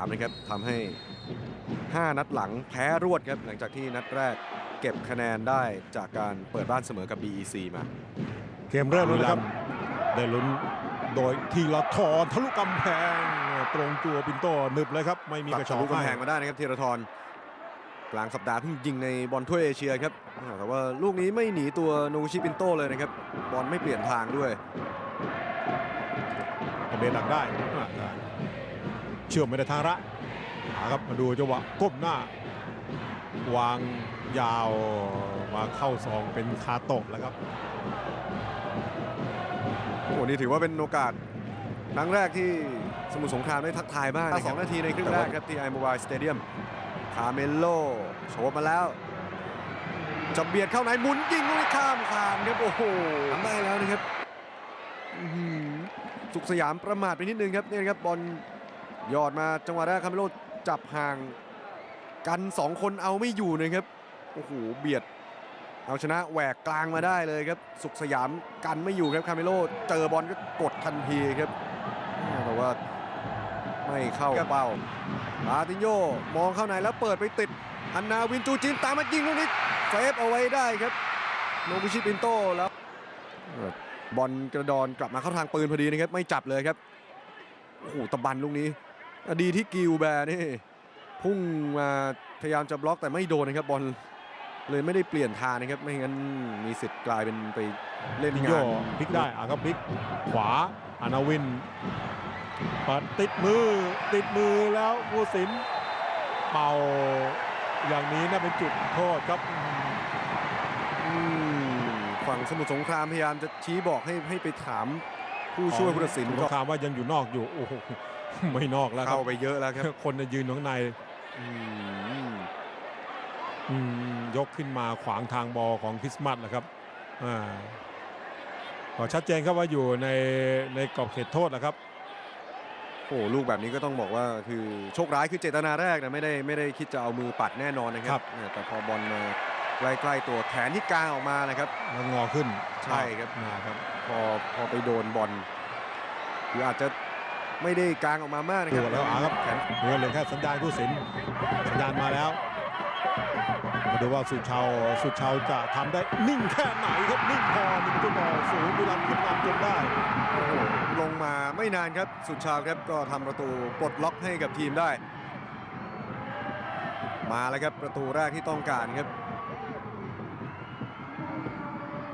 ามนะครับทำให้ 5 นัดหลังแพ้รวดครับหลังจากที่นัดแรกเก็บคะแนนได้จากการเปิดบ้านเสมอกับ BEC มาเกมเริ่มแล้วนะครับได้ลุ้นโดยทีละทอนทะลุกำแพงตรงตัวปินโตหนึบเลยครับ ไม่มีตักดระชทะอกลุกำแพให้งมาได้นะครับธีรทรกลางสัปดาห์เพิ่งยิงในบอลถ้วยเอเชียครับอ่าแต่ว่าลูกนี้ไม่หนีตัวโนชิปินโตเลยนะครับบอลไม่เปลี่ยนทางด้วยเบนดักได้อ่าได้ เชื่อมไม่ได้ทางระหาครับมาดูจังหวะก้มหน้า วางยาวมาเข้าซองเป็นคาโตะแล้วครับโอ้โหนี่ถือว่าเป็นโอกาสครั้งแรกที่สมุทรสงครามได้ทักทายบ้างสองนาทีในครึ่งแรกครับที่ไอโมบายสเตเดียมคาเมโลโฉบมาแล้วจะเบียดเข้าในหมุนยิงลูกนี้ข้ามคานครับโอ้โหทำได้แล้วนะครับอื้อหือสุขสยามประมาทไปนิดนึงครับเนี่ยนะครับบอล ยอดมาจังหวะแรกคาเมโลจับห่างกันสองคนเอาไม่อยู่นะครับโอ้โหเบียด เอาชนะแหวกกลางมาได้เลยครับ สุขสยามกันไม่อยู่ครับคาเมโลเจอบอลก็กดทันทีครับแต่ว่าไม่เข้าเป้ามาตินโยมองเข้าในแล้วเปิดไปติด อันนาวินจูจินตามมายิงลูกนี้เซฟเอาไว้ได้ครับโนบุชิปินโตแล้วบอลกระดอนกลับมาเข้าทางปืนพอดีนะครับ ไม่จับเลยครับโอ้โหตะบันลูกนี้ ดีที่กิลแบร์นี่พุ่งมาพยายามจะบล็อกแต่ไม่โดนนะครับบอลเลยไม่ได้เปลี่ยนทางนะครับ ไม่งั้นมีสิทธิ์กลายเป็นไปเล่นปินโยงานพลิกได้อะครับพลิกขวาอานาวินปัดติดมือติดมือแล้วผู้สินเป่าอย่างนี้น่าเป็นจุดโทษครับอืมฝั่งสมุทรสงครามพยายามจะชี้บอกให้ให้ไปถามผู้ช่วยผู้ตัดสินสก็งครามว่ายังอยู่นอกอยู่โอ้โห ไม่นอกแล้วครัเข้าบไปเยอะแล้วครับ คนน่ะยืนอยู่ข้างในอืมอืมยกขึ้นมาขวางทางบอลของคริสต์มาสนะครับอ่าก็ชัดเจนครับว่าอยู่ในในกรอบเขตโทษนะครับโอ้ลูกแบบนี้ก็ต้องบอกว่าคือโชคร้ายคือเจตนาแรกนะไม่ได้ไม่ได้คิดจะเอามือปัดแน่นอนนะคครัรับบเนี่ยแต่พอบอลมาใกล้ๆตัวแขนที่กลางออกมานะครับแล้วงอขึ้นใช่ครับนะครับพอพอไปโดนบอลหรืออาจจะ ไม่ได้กลางออกมามากนะคดูรับแล้วอะครับแขนเหลือเหลือแค่สัญญาณผู้สินสัญญาณมาแล้ว มาดูว่าสุชาวสุชาวจะทำได้นิ่งแค่ไหนครับนิ่งพอหนึ่งตัวต่อศูนย์บุรีรัมย์ขึ้นนำจนได้ โอ้โหลงมาไม่นานครับ สุดชาวครับก็ทำประตูปลดล็อกให้กับทีมได้ มาแล้วครับประตูแรกที่ต้องการครับ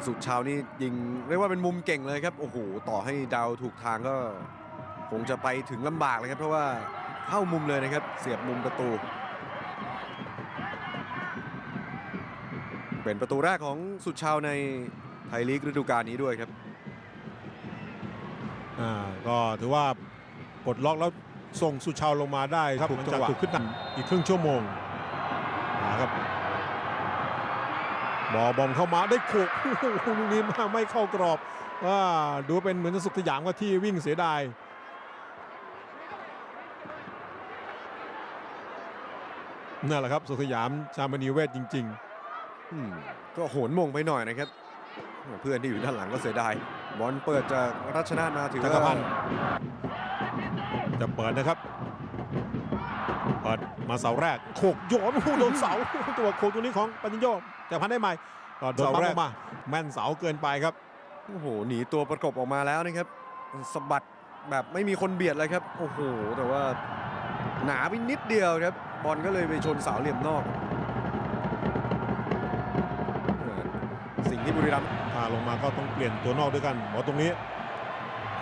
สุดชาวนี่ยิงเรียกว่าเป็นมุมเก่งเลยครับโอ้โหต่อให้ดาวถูกทางก็ คงจะไปถึงลำบากเลยครับ เพราะว่าเข้ามุมเลยนะครับ เสียบมุมประตู เป็นประตูแรกของสุดชาวในไทยลีกฤดูกาลนี้ด้วยครับอ่าก็ถือว่าปลดล็อกแล้วส่งสุชาวลงมาได้ครับถูกหลังจัจากงหวะถูกขึ้นนำอีกครึ่งชั่วโมงนะครับบอลบอมเข้ามาได้โขกโอ้โหลูกนี้มาไม่เข้ากรอบว่าดูเป็นเหมือนสุขสยามว่าที่วิ่งเสียดาย นั่นแหละครับสุขสยามชามณีเวทจริงอืมก็โหนมงไปหน่อยนะครับ เพื่อนที่อยู่ด้านหลังก็เสียดายบอลเปิดจากรัชนาทมาถือจัว่ากรพันธ์ๆจะเปิดนะครับเปิดมาเสาแรกโขกโยนโอ้โหโดนเสาตัวโขกตัวนี้ของปัญญโยจักรพันธ์ได้ไหมก็โดนปั๊บออกมา แม่นเสาเกินไปครับโอ้โหหนีตัวประกบออกมาแล้วนะครับสะบัดแบบไม่มีคนเบียดเลยครับ โอ้โห แต่ว่า หนาไปนิดเดียวครับบอลก็เลยไปชนเสาเหลี่ยมนอกเออสิ่งที่บุรีรัมย์ถ้าลงมาก็ต้องเปลี่ยนตัวนอกด้วยกันหมอตรงนี้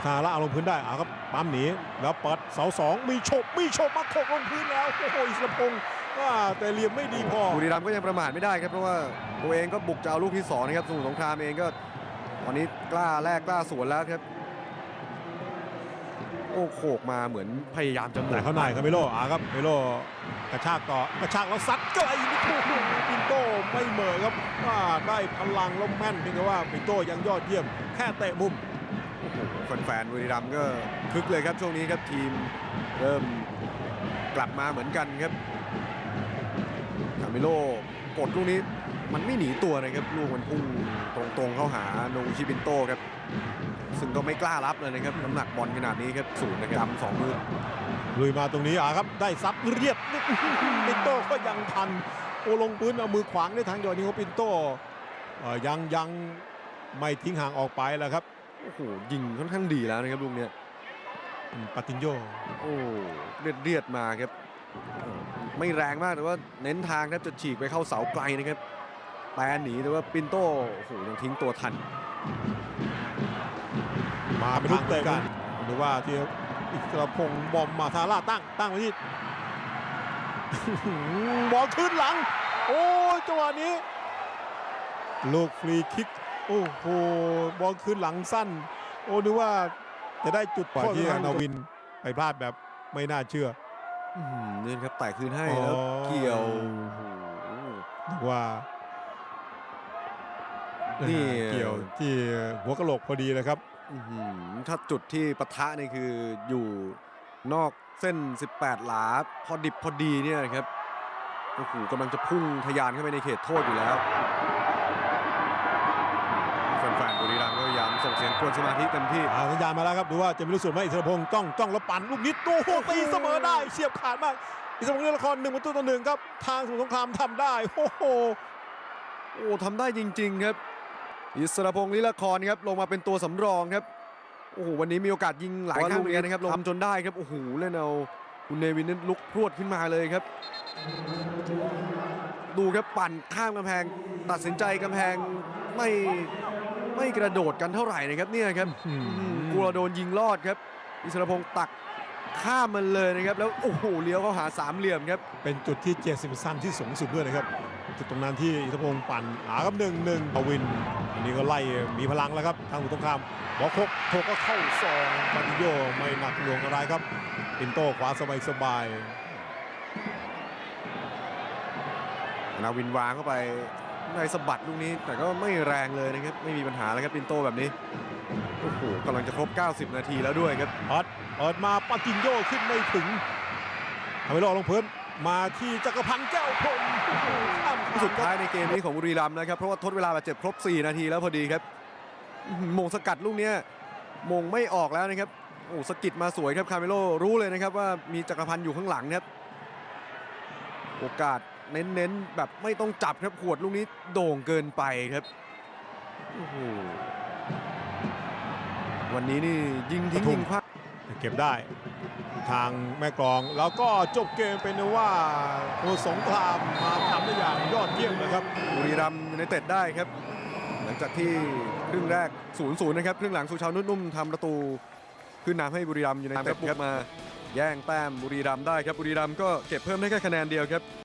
คาระเอาลงพื้นได้เอาครับปั๊มหนีแล้วเปิดเสาสองมีโฉบมีโฉบมาโขกลงพื้นแล้วโอ้โหอิสระพงศ์ว่าแต่เหลี่ยมไม่ดีพอบุรีรัมย์ก็ยังประมาทไม่ได้ครับเพราะว่าตัวเองก็บุกจะเอาลูกที่สองนะครับสมุทรสงครามเองก็ตอนนี้กล้าแลกกล้าสวนแล้วครับ โอ้โขกมาเหมือนพยายามจะหมแต่ดเข้าในครับเมโลอะครับเมโลกระชากต่อกระชากแล้วซัดไกลนิดโอ้โหปินโต้ไม่เหม่อครับว่าได้พลังแล้วแม่นเพียงแต่ว่าปินโต้ยังยอดเยี่ยมแค่เตะมุมแฟนๆบุรีรัมย์ก็คึกเลยครับช่วงนี้ครับทีมเริ่มกลับมาเหมือนกันครับคาเมโลกดลูกนี้มันไม่หนีตัวนะครับลูกมันพุ่งตรงๆเข้าหาโนชิปินโตครับ ซึ่งก็ไม่กล้ารับเลยนะครับน้ำหนักบอลขนาดนี้ครับศูนย์นะครับจำสองมือลุยมาตรงนี้อะครับ ได้ซับเรียบปินโต้ก็ยังทันโอลงพื้นเอามือขวางได้ทางเดียวนี้ของปินโต้เอ่อยังยังไม่ทิ้งห่างออกไปแล้วครับโอ้โหยิงค่อนข้างดีแล้วนะครับลูกเนี้ยอืมปาตินโยโอ้เลียดเลียดๆมาครับ ไม่แรงมากแต่ว่าเน้นทางครับจะฉีกไปเข้าเสาไกลนะครับแปรหนีแต่ว่าปินโต้โอ้โหยังทิ้งตัวทัน มาเป็นลูกเตะกันหรือว่าที่อิสระพงษ์บอมมาทาร่าตั้งตั้งไว้ที่บอลขึ้นหลัง โอ้ยจังหวะนี้ ลูกฟรีคิก โอ้โหบอลขึ้นหลังสั้น โอ้นึกว่าจะได้จุดโทษที่นาวินไปพลาดแบบไม่น่าเชื่ออื้อหือนี่ครับไต่คืนให้อ๋อแล้วเกี่ยวโอ้โหนึกว่านี่เกี่ยวที่หัวกะโหลกพอดีเลยครับอื้อหือ ถ้าจุดที่ปะทะนี่คืออยู่นอกเส้น 18 หลา พอดิบพอดีเนี่ยนะครับโอ้โหกำลังจะพุ่งทะยานเข้าไปในเขตโทษอยู่แล้วแฟนๆบุรีรัมย์ก็พยายามส่งเสียงกวนสมาธิเต็มที่อ่าสัญญาณมาแล้วครับ ดูว่าจะมีลูกสุดไหมอิสรพงศ์จ้องจ้องแล้วปั่นลูกนี้โอ้โหตีเสมอได้เฉียบขาดมาก อิสรพงศ์เล่นละครหนึ่งประตูต่อหนึ่งครับ ทางสมุทรสงครามทำได้ โอ้โหโอ้ทำได้จริง ๆ ครับ อิสรพงศ์ลิลครครับลงมาเป็นตัวสำรองครับโอ้โหวันนี้มีโอกาสยิงหลายครั้งเหมือนกันนะครับลงทำจนได้ครับโอ้โหเล่นเอาคุณเนวินนั้นลุกพรวดขึ้นมาเลยครับ ดูครับปั่นข้ามกำแพง ตัดสินใจกำแพงไม่ไม่กระโดดกันเท่าไหร่นะครับเนี่ยครับอืมอืมกลัวโดนยิงลอดครับ อิสรพงศ์ตักข้ามมันเลยนะครับ แล้วโอ้โหเลี้ยวเข้าหาสามเหลี่ยมครับ เป็นจุดที่เจสิบสั้นที่สูงสุดด้วยนะครับ จุดตรงนั้นที่อิสรพงศ์ปั่นหาครับหนึ่งหนึ่งอวิน อันนี้ก็ไล่มีพลังแล้วครับ ทางสมุทรสงครามบอลคกโคก็เข้าซองมาติโยไม่หนักหน่วงอะไรครับปินโต้ขวาสบายสบายนาวินวางเข้าไปในสะบัดลูกนี้ แต่ก็ไม่แรงเลยนะครับ ไม่มีปัญหาแล้วครับปินโตแบบนี้โอ้โหกำลังจะครบ 90 นาทีแล้วด้วยครับออดเปิดมาปาตินโยขึ้นไม่ถึงทำให้รอลงพื้น มาที่จักรพันธ์แก้วพรหมโอ้โหข้ามสุดท้ายในเกมนี้ของบุรีรัมย์นะครับ เพราะว่าทดเวลาบาดเจ็บครบ 4 นาทีแล้วพอดีครับอื้อหือมงสกัดลูกเนี้ยมงไม่ออกแล้วนะครับโอ้สะกิดมาสวยครับคาเมโลรู้เลยนะครับว่ามีจักรพันธ์อยู่ข้างหลังครับโอกาสเน้นๆแบบไม่ต้องจับครับขวดลูกนี้โด่งเกินไปครับโอ้โหวันนี้นี่ยิงทิ้งยิงพลาดเก็บได้ ทางแม่กลอง แล้วก็จบเกมเป็นว่าโอสงครามมาทำได้อย่างยอดเยี่ยมนะครับบุรีรัมย์ในเต็ดได้ครับ หลังจากที่ครึ่งแรก0-0นะครับครึ่งหลังสุชาวนุ่มๆทำประตูขึ้นนำให้บุรีรัมย์ยูไนเต็ดครับมา แย่งแต้มบุรีรัมย์ได้ครับบุรีรัมย์ก็เก็บเพิ่มได้แค่คะแนนเดียวครับ